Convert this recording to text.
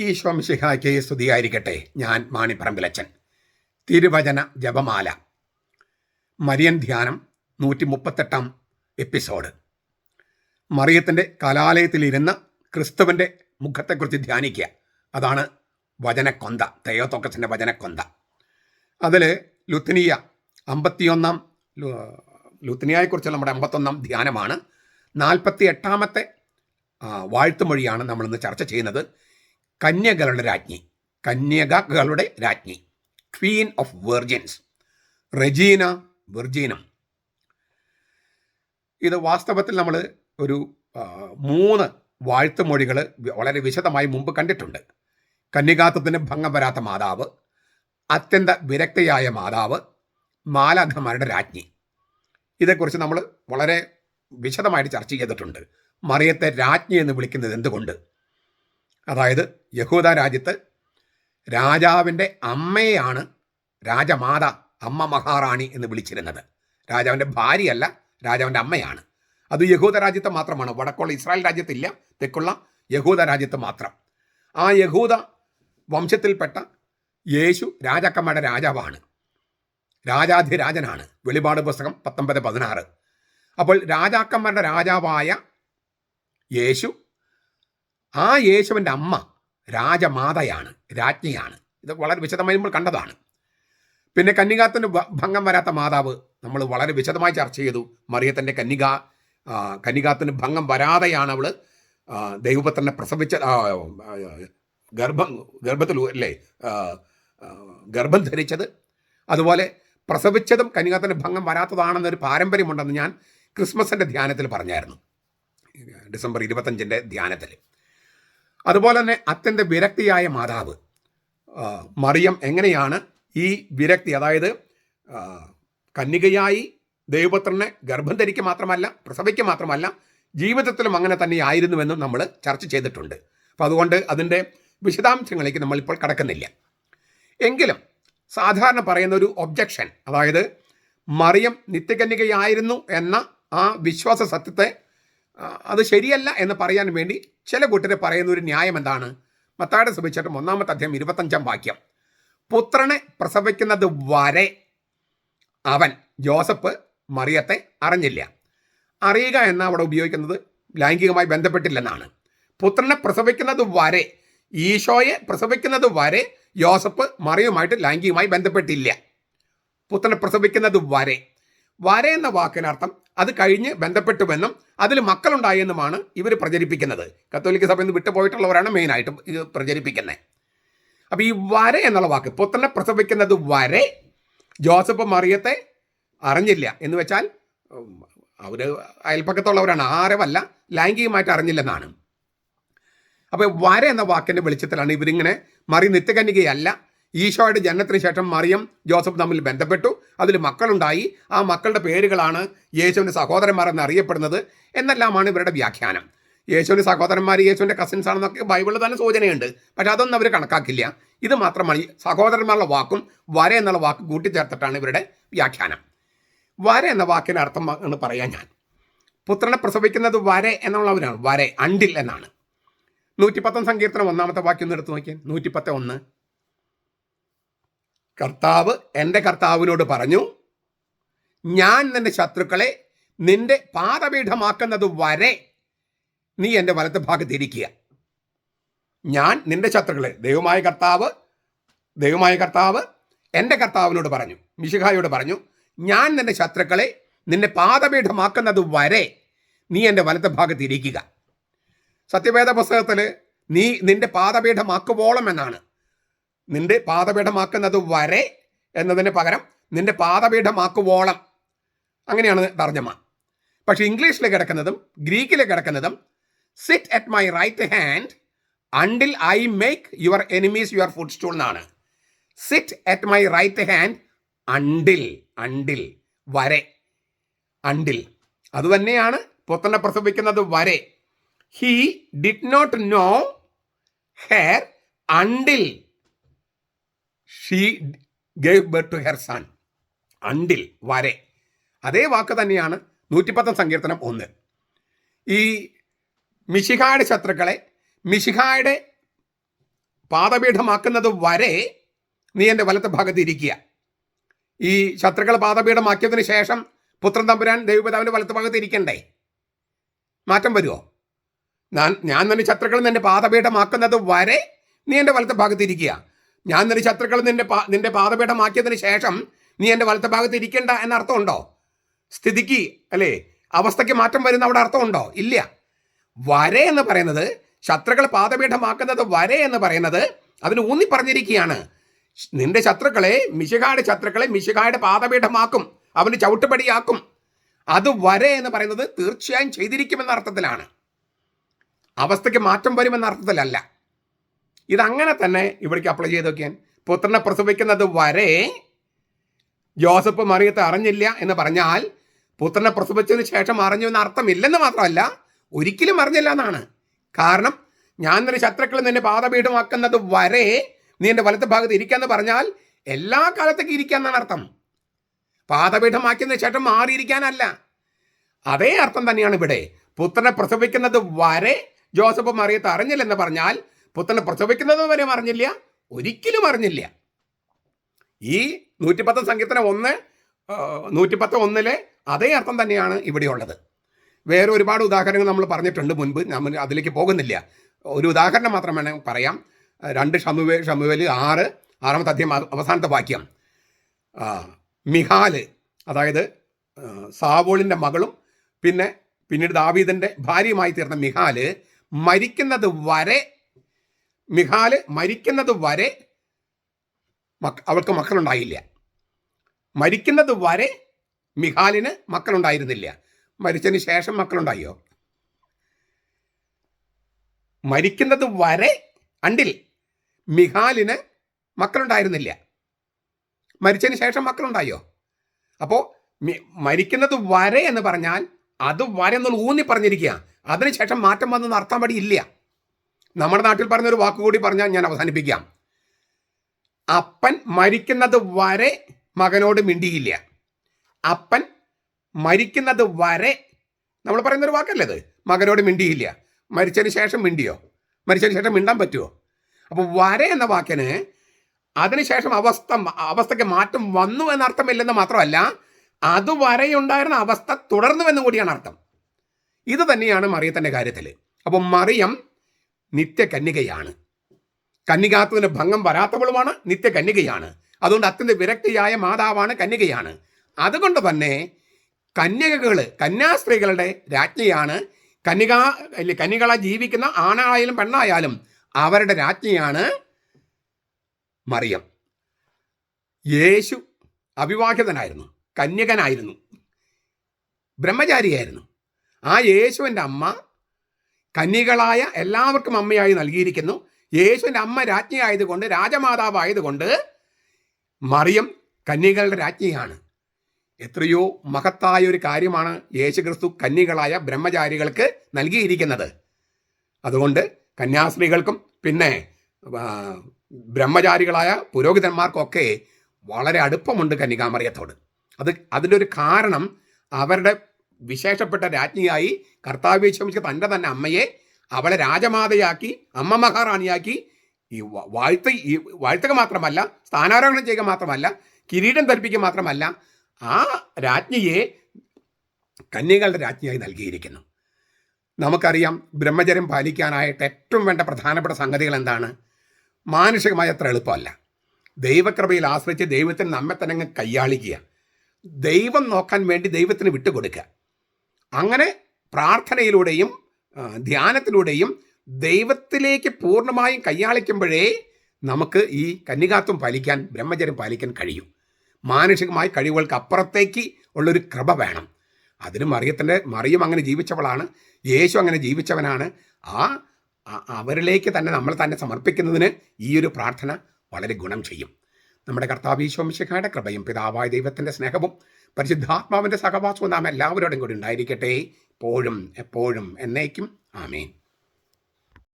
ഈശോ മിശിഹായ്ക്ക് സ്തുതിയായിരിക്കട്ടെ. ഞാൻ മാണിപ്പറമ്പിലച്ചൻ. തിരുവചന ജപമാല. മരിയൻ ധ്യാനം നൂറ്റി മുപ്പത്തെട്ടാം എപ്പിസോഡ്. മറിയത്തിന്റെ കലാലയത്തിലിരുന്ന് ക്രിസ്തുവിന്റെ മുഖത്തെക്കുറിച്ച് ധ്യാനിക്കുക. അതാണ് വചനക്കൊന്ത തെയോത്തോക്കസിന്റെ വചനക്കൊന്ത. അതിൽ ലുത്തിനിയ അമ്പത്തിയൊന്നാം ലുത്തിനിയയെക്കുറിച്ചുള്ള നമ്മുടെ അമ്പത്തൊന്നാം ധ്യാനമാണ്. നാൽപ്പത്തി എട്ടാമത്തെ വാഴ്ത്തുമൊഴിയാണ് നമ്മളിന്ന് ചർച്ച ചെയ്യുന്നത്. കന്യകളുടെ രാജ്ഞി. കന്യകകളുടെ രാജ്ഞി. Queen of virgins. റെജീന വെർജീനം. ഇത് വാസ്തവത്തിൽ നമ്മൾ ഒരു മൂന്ന് വാഴ്ത്തുമൊഴികൾ വളരെ വിശദമായി മുമ്പ് കണ്ടിട്ടുണ്ട്. കന്യകാത്വത്തിന് ഭംഗം വരാത്ത മാതാവ് അത്യന്ത വിരക്തയായ മാതാവ് മാലാഖമാരുടെ രാജ്ഞി. ഇതേക്കുറിച്ച് നമ്മൾ വളരെ വിശദമായിട്ട് ചർച്ച ചെയ്തിട്ടുണ്ട്. മറിയത്തെ രാജ്ഞി എന്ന് വിളിക്കുന്നത് എന്തുകൊണ്ട്? അതായത് യഹൂദ രാജ്യത്ത് രാജാവിന്റെ അമ്മയാണ് രാജമാത അമ്മ മഹാറാണി എന്ന് വിളിച്ചിരുന്നത്. രാജാവിന്റെ ഭാര്യയല്ല രാജാവിന്റെ അമ്മയാണ്. അത് യഹൂദ രാജ്യത്ത് മാത്രമാണ്. വടക്കുള്ള ഇസ്രായേൽ രാജ്യത്തില്ല തെക്കുള്ള യഹൂദ രാജ്യത്ത് മാത്രം. ആ യഹൂദ വംശത്തിൽപ്പെട്ട യേശു രാജാക്കന്മാരുടെ രാജാവാണ്. രാജാധിരാജനാണ്. വെളിപാട് പുസ്തകം പത്തൊമ്പത് പതിനാറ്. അപ്പോൾ രാജാക്കന്മാരുടെ രാജാവായ യേശു ആ യേശുവിന്റെ അമ്മ രാജമാതയാണ് രാജ്ഞിയാണ്. ഇത് വളരെ വിശദമായി നമ്മൾ കണ്ടതാണ്. പിന്നെ കന്യകാത്തിന് ഭംഗം വരാത്ത മാതാവ് നമ്മൾ വളരെ വിശദമായി ചർച്ച ചെയ്തു. മറിയത്തിന്റെ കന്യക കന്നികാത്തിന് ഭംഗം വരാതെയാണ് അവൾ ദൈവപുത്രനെ പ്രസവിച്ച ഗർഭം ഗർഭത്തിൽ അല്ലേ ഗർഭം ധരിച്ചത്. അതുപോലെ പ്രസവിച്ചതും കന്യകാത്തിന് ഭംഗം വരാത്തതാണെന്നൊരു പാരമ്പര്യമുണ്ടെന്ന് ഞാൻ ക്രിസ്മസിന്റെ ധ്യാനത്തിൽ പറഞ്ഞായിരുന്നു. ഡിസംബർ ഇരുപത്തഞ്ചിന്റെ ധ്യാനത്തിൽ. അതുപോലെ തന്നെ അത്യന്ത വിരക്തിയായ മാതാവ് മറിയം എങ്ങനെയാണ് ഈ വിരക്തി അതായത് കന്യകയായി ദൈവപുത്രനെ ഗർഭം ധരിക്കുക മാത്രമല്ല പ്രസവിക്കുക മാത്രമല്ല ജീവിതത്തിലും അങ്ങനെ തന്നെ തന്നെയായിരുന്നുവെന്നും നമ്മൾ ചർച്ച ചെയ്തിട്ടുണ്ട്. അപ്പോൾ അതുകൊണ്ട് അതിന്റെ വിശദാംശങ്ങളിലേക്ക് നമ്മളിപ്പോൾ കടക്കുന്നില്ല. എങ്കിലും സാധാരണ പറയുന്ന ഒരു ഒബ്ജക്ഷൻ അതായത് മറിയം നിത്യകന്യകയായിരുന്നു എന്ന ആ വിശ്വാസ സത്യത്തെ അത് ശരിയല്ല എന്ന് പറയാൻ വേണ്ടി ചില കൂട്ടർ പറയുന്ന ഒരു ന്യായം എന്താണ്? മത്താടെ സുഭിച്ചേട്ടം ഒന്നാമത്തെ അദ്ദേഹം ഇരുപത്തഞ്ചാം വാക്യം. പുത്രനെ പ്രസവിക്കുന്നത് വരെ അവൻ ജോസഫ് മറിയത്തെ അറിഞ്ഞില്ല. അറിയുക എന്ന അവിടെ ഉപയോഗിക്കുന്നത്? ലൈംഗികമായി ബന്ധപ്പെട്ടില്ലെന്നാണ്. പുത്രനെ പ്രസവിക്കുന്നത് വരെ ഈശോയെ പ്രസവിക്കുന്നത് വരെ ജോസഫ് മറിയുമായിട്ട് ലൈംഗികമായി ബന്ധപ്പെട്ടില്ല. പുത്രനെ പ്രസവിക്കുന്നത് വരെ. വരെ എന്ന വാക്കിനർത്ഥം അത് കഴിഞ്ഞ് ബന്ധപ്പെട്ടുവെന്നും അതിൽ മക്കളുണ്ടായെന്നുമാണ് ഇവർ പ്രചരിപ്പിക്കുന്നത്. കത്തോലിക്ക സഭയിൽ നിന്ന് വിട്ടുപോയിട്ടുള്ളവരാണ് മെയിനായിട്ടും ഇത് പ്രചരിപ്പിക്കുന്നത് അപ്പോൾ ഈ വര എന്നുള്ള വാക്ക് പുത്രനെ പ്രസവിക്കുന്നത് വരെ ജോസഫ് മറിയത്തെ അറിഞ്ഞില്ല. എന്ന് വെച്ചാൽ അവർ അയൽപ്പക്കത്തുള്ളവരാണ് ആരവല്ല ലൈംഗികമായിട്ട് അറിഞ്ഞില്ലെന്നാണ്. അപ്പോൾ വര എന്ന വാക്കിന്റെ വെളിച്ചത്തിലാണ് ഇവരിങ്ങനെ മറി നിത്യകന്യകയല്ല ഈശോയുടെ ജനനത്തിന് ശേഷം മറിയം ജോസഫ് തമ്മിൽ ബന്ധപ്പെട്ടു. അതിൽ മക്കളുണ്ടായി. ആ മക്കളുടെ പേരുകളാണ് യേശുവിന്റെ സഹോദരന്മാരെന്ന് അറിയപ്പെടുന്നത് എന്നെല്ലാമാണ് ഇവരുടെ വ്യാഖ്യാനം. യേശുവിന്റെ സഹോദരന്മാർ യേശുവിന്റെ കസിൻസ് ആണെന്നൊക്കെ ബൈബിളിൽ തന്നെ സൂചനയുണ്ട്. പക്ഷെ അതൊന്നും അവർ കണക്കാക്കില്ല. ഇത് മാത്രമാണ് സഹോദരന്മാരുടെ വാക്കും വര എന്നുള്ള വാക്ക് കൂട്ടിച്ചേർത്തിട്ടാണ് ഇവരുടെ വ്യാഖ്യാനം. വര എന്ന വാക്കിന്റെ അർത്ഥം എന്ന് പറയാൻ ഞാൻ. പുത്രനെ പ്രസവിക്കുന്നത് വര എന്നുള്ളവരാണ്. വര അണ്ടിൽ എന്നാണ്. നൂറ്റിപ്പത്താം സങ്കീർത്തനം ഒന്നാമത്തെ വാക്യം ഒന്ന് എടുത്ത് നോക്കിയാൽ നൂറ്റിപ്പത്ത് ഒന്ന് കർത്താവ് എന്റെ കർത്താവിനോട് പറഞ്ഞു ഞാൻ നിന്റെ ശത്രുക്കളെ നിന്റെ പാദപീഠമാക്കുന്നത് വരെ നീ എന്റെ വലത്ത് ഭാഗത്ത് ഇരിക്കുക ഞാൻ നിന്റെ ശത്രുക്കളെ ദൈവമായ കർത്താവ് ദൈവമായ കർത്താവ് എന്റെ കർത്താവിനോട് പറഞ്ഞു മിശിഹായോട് പറഞ്ഞു ഞാൻ നിന്റെ ശത്രുക്കളെ നിന്റെ പാദപീഠമാക്കുന്നത് വരെ നീ എന്റെ വലത്ത് ഭാഗത്ത് ഇരിക്കുക സത്യവേദ പുസ്തകത്തിൽ നീ നിന്റെ പാദപീഠമാക്കുവോളം എന്നാണ്. നിന്റെ പാദപീഠമാക്കുന്നത് വരെ എന്നതിന് പകരം നിന്റെ പാദപീഠമാക്കുവോളം. അങ്ങനെയാണ് തർജമ. പക്ഷെ ഇംഗ്ലീഷിൽ കിടക്കുന്നതും ഗ്രീക്കിൽ കിടക്കുന്നതും sit at my right hand until I make your enemies your footstool എന്നാണ്. Sit at my right hand until until വരെ. അണ്ടിൽ അതുതന്നെയാണ് പുത്തനെ പ്രസവിക്കുന്നത് വരെ. He did not know her until she gave birth to her son until വരെ. അതേ വാക്ക് തന്നെയാണ് നൂറ്റിപ്പത്താം സങ്കീർത്തനം ഒന്ന്. ഈ മിശിഹായുടെ ശത്രുക്കളെ മിശിഹായുടെ പാദപീഠമാക്കുന്നത് വരെ നീ എന്റെ വലത്തെ ഭാഗത്ത് ഇരിക്കുക. ഈ ശത്രുക്കൾ പാദപീഠമാക്കിയതിന് ശേഷം പുത്രൻ തമ്പുരാൻ ദൈവപിതാവിന്റെ വലത്ത് ഭാഗത്ത് ഇരിക്കണ്ടേ? മാറ്റം വരുമോ ഞാൻ ഞാൻ തന്നെ ശത്രുക്കൾ നിന്റെ പാദപീഠമാക്കുന്നത് വരെ നീ എന്റെ വലത്തെ ഭാഗത്ത് ഇരിക്കുക. ഞാൻ നിന്റെ ശത്രുക്കൾ നിന്റെ നിന്റെ പാതപീഠമാക്കിയതിന് ശേഷം നീ എന്റെ വലത്തെ ഭാഗത്ത് ഇരിക്കേണ്ട എന്ന അർത്ഥമുണ്ടോ? സ്ഥിതിക്ക് അല്ലേ? അവസ്ഥയ്ക്ക് മാറ്റം വരുന്ന അവിടെ അർത്ഥമുണ്ടോ? ഇല്ല. വരെ എന്ന് പറയുന്നത് ശത്രുക്കൾ പാതപീഠമാക്കുന്നത് വരെ എന്ന് പറയുന്നത് അതിന് ഊന്നി പറഞ്ഞിരിക്കുകയാണ്. നിന്റെ ശത്രുക്കളെ മിശികായുടെ ശത്രുക്കളെ മിശികായുടെ പാതപീഠമാക്കും അവന് ചവിട്ടുപടിയാക്കും. അത് വരെ എന്ന് പറയുന്നത് തീർച്ചയായും ചെയ്തിരിക്കുമെന്ന അർത്ഥത്തിലാണ്. അവസ്ഥയ്ക്ക് മാറ്റം വരുമെന്ന അർത്ഥത്തിലല്ല. ഇതങ്ങനെ തന്നെ ഇവിടേക്ക് അപ്ലൈ ചെയ്ത് നോക്കിയാൽ പുത്രനെ പ്രസവിക്കുന്നത് വരെ ജോസഫ് മറിയത്തെ അറിഞ്ഞില്ല എന്ന് പറഞ്ഞാൽ പുത്രനെ പ്രസവിച്ചതിന് ശേഷം അറിഞ്ഞു എന്ന അർത്ഥമില്ലെന്ന് മാത്രമല്ല ഒരിക്കലും അറിഞ്ഞില്ല എന്നാണ്. കാരണം ഞാൻ നിന്റെ ശത്രുക്കൾ നിന്നെ പാതപീഠമാക്കുന്നത് വരെ നീ എന്റെ വലത്തെ ഭാഗത്ത് ഇരിക്കാന്ന് പറഞ്ഞാൽ എല്ലാ കാലത്തേക്ക് ഇരിക്കാന്നാണ് അർത്ഥം. പാതപീഠമാക്കിയതിന് ശേഷം മാറിയിരിക്കാനല്ല. അതേ അർത്ഥം തന്നെയാണ് ഇവിടെ. പുത്രനെ പ്രസവിക്കുന്നത് വരെ ജോസഫ് മറിയത്ത് അറിഞ്ഞില്ലെന്ന് പറഞ്ഞാൽ പുത്രനെ പ്രസവിക്കുന്നത് വരെ അറിഞ്ഞില്ല. ഒരിക്കലും അറിഞ്ഞില്ല. ഈ നൂറ്റിപ്പത്ത് സങ്കീർത്തനം ഒന്ന് നൂറ്റിപ്പത്ത് ഒന്നിലെ അതേ അർത്ഥം തന്നെയാണ് ഇവിടെയുള്ളത്. വേറെ ഒരുപാട് ഉദാഹരണങ്ങൾ നമ്മൾ പറഞ്ഞിട്ടുണ്ട് മുൻപ്. നമ്മൾ അതിലേക്ക് പോകുന്നില്ല. ഒരു ഉദാഹരണം മാത്രം വേണമെങ്കിൽ പറയാം. രണ്ട് ഷമുവേ ഷമുവേൽ ആറ് ആറാമത്തെ അധ്യയം അവസാനത്തെ വാക്യം. മിഹാൽ അതായത് സാവോളിന്റെ മകളും പിന്നെ പിന്നീട് ദാവീദിന്റെ ഭാര്യയുമായി തീർന്ന മിഹാൽ മരിക്കുന്നത് വരെ മിഹാൽ മരിക്കുന്നത് വരെ അവൾക്ക് മക്കളുണ്ടായില്ല. മരിക്കുന്നത് വരെ മിഹാലിന് മക്കളുണ്ടായിരുന്നില്ല. മരിച്ചതിന് ശേഷം മക്കളുണ്ടായോ? മരിക്കുന്നത് വരെ അണ്ടിൽ മിഹാലിന് മക്കളുണ്ടായിരുന്നില്ല. മരിച്ചതിന് ശേഷം മക്കളുണ്ടായോ? അപ്പോൾ മരിക്കുന്നത് വരെ എന്ന് പറഞ്ഞാൽ അത് വരെ എന്നുള്ള ഊന്നി പറഞ്ഞിരിക്കുക അതിനുശേഷം മാറ്റം വന്നെന്ന് അർത്ഥം പടി ഇല്ല. നമ്മുടെ നാട്ടിൽ പറഞ്ഞൊരു വാക്കുകൂടി പറഞ്ഞാൽ ഞാൻ അവസാനിപ്പിക്കാം. അപ്പൻ മരിക്കുന്നത് വരെ മകനോട് മിണ്ടിയില്ല. അപ്പൻ മരിക്കുന്നത് വരെ നമ്മൾ പറയുന്നൊരു വാക്കല്ലേ അത്? മകനോട് മിണ്ടിയില്ല. മരിച്ചതിന് ശേഷം മിണ്ടിയോ? മരിച്ചതിന് ശേഷം മിണ്ടാൻ പറ്റുമോ അപ്പോൾ വരെ എന്ന വാക്കിന് അതിനുശേഷം അവസ്ഥ അവസ്ഥയ്ക്ക് മാറ്റം വന്നു എന്ന അർത്ഥമില്ലെന്ന് മാത്രമല്ല അതുവരെ ഉണ്ടായിരുന്ന അവസ്ഥ തുടർന്നുവെന്നും കൂടിയാണ് അർത്ഥം. ഇത് തന്നെയാണ് മറിയത്തിന്റെ കാര്യത്തിൽ അപ്പോൾ മറിയം നിത്യകന്യകയാണ്. കന്യകാത്വത്തിന് ഭംഗം വരാത്തവളുമാണ് നിത്യകന്യകയാണ്. അതുകൊണ്ട് അത്യന്ത വിരക്തിയായ മാതാവാണ് കന്യകയാണ്. അതുകൊണ്ട് തന്നെ കന്യകകൾ കന്യാസ്ത്രീകളുടെ രാജ്ഞിയാണ് കന്യക കന്യകളെ ജീവിക്കുന്ന ആണായാലും പെണ്ണായാലും അവരുടെ രാജ്ഞിയാണ് മറിയം. യേശു അവിവാഹിതനായിരുന്നു കന്യകനായിരുന്നു ബ്രഹ്മചാരിയായിരുന്നു. ആ യേശുവിന്റെ അമ്മ കന്യകളായ എല്ലാവർക്കും അമ്മയായി നൽകിയിരിക്കുന്നു. യേശുവിന്റെ അമ്മ രാജ്ഞിയായതുകൊണ്ട് രാജമാതാവായതുകൊണ്ട് മറിയം കന്യകളുടെ രാജ്ഞിയാണ്. എത്രയോ മഹത്തായ ഒരു കാര്യമാണ് യേശുക്രിസ്തു കന്യകളായ ബ്രഹ്മചാരികൾക്ക് നൽകിയിരിക്കുന്നത്. അതുകൊണ്ട് കന്യാസ്ത്രീകൾക്കും പിന്നെ ബ്രഹ്മചാരികളായ പുരോഹിതന്മാർക്കൊക്കെ വളരെ അടുപ്പമുണ്ട് കന്യകാമറിയത്തോട് അത് അതിന്റെ ഒരു കാരണം അവരുടെ വിശേഷപ്പെട്ട രാജ്ഞിയായി കർത്താവ് ശ്രമിച്ച തന്റെ തന്നെ അമ്മയെ അവളെ രാജമാതയാക്കി അമ്മ മഹാറാണിയാക്കി. ഈ വാഴ്ത്ത ഈ വാഴ്ത്തുക മാത്രമല്ല സ്ഥാനാരോഹണം ചെയ്യുക മാത്രമല്ല കിരീടം ധരിപ്പിക്കുക മാത്രമല്ല ആ രാജ്ഞിയെ കന്യകളുടെ രാജ്ഞിയായി നൽകിയിരിക്കുന്നു. നമുക്കറിയാം ബ്രഹ്മചര്യം പാലിക്കാനായിട്ട് ഏറ്റവും വേണ്ട പ്രധാനപ്പെട്ട സംഗതികൾ എന്താണ്? മാനുഷികമായ അത്ര എളുപ്പമല്ല. ദൈവകൃപയിൽ ആശ്രയിച്ച് ദൈവത്തിന് നമ്മെ തന്നെ കയ്യാളിക്കുക ദൈവം നോക്കാൻ വേണ്ടി ദൈവത്തിന് വിട്ടുകൊടുക്കുക. അങ്ങനെ പ്രാർത്ഥനയിലൂടെയും ധ്യാനത്തിലൂടെയും ദൈവത്തിലേക്ക് പൂർണമായും കയ്യാളിക്കുമ്പോഴേ നമുക്ക് ഈ കന്യകാത്വം പാലിക്കാൻ ബ്രഹ്മചര്യം പാലിക്കാൻ കഴിയും. മാനുഷികമായ കഴിവുകൾക്ക് അപ്പുറത്തേക്ക് ഉള്ളൊരു കൃപ വേണം. അതിന് മറിയത്തിന്റെ മറിയും അങ്ങനെ ജീവിച്ചവളാണ് യേശു അങ്ങനെ ജീവിച്ചവനാണ്. ആ- അവരിലേക്ക് തന്നെ നമ്മൾ തന്നെ സമർപ്പിക്കുന്നതിന് ഈ ഒരു പ്രാർത്ഥന വളരെ ഗുണം ചെയ്യും. നമ്മുടെ കർത്താവ് ഈശോമിശിഖായുടെ കൃപയും പിതാവായ ദൈവത്തിന്റെ സ്നേഹവും പരിശുദ്ധാത്മാവിന്റെ സഹവാസവും നാം എല്ലാവരോടും കൂടി ഉണ്ടായിരിക്കട്ടെ. എപ്പോഴും എപ്പോഴും എന്നേക്കും. ആമേൻ.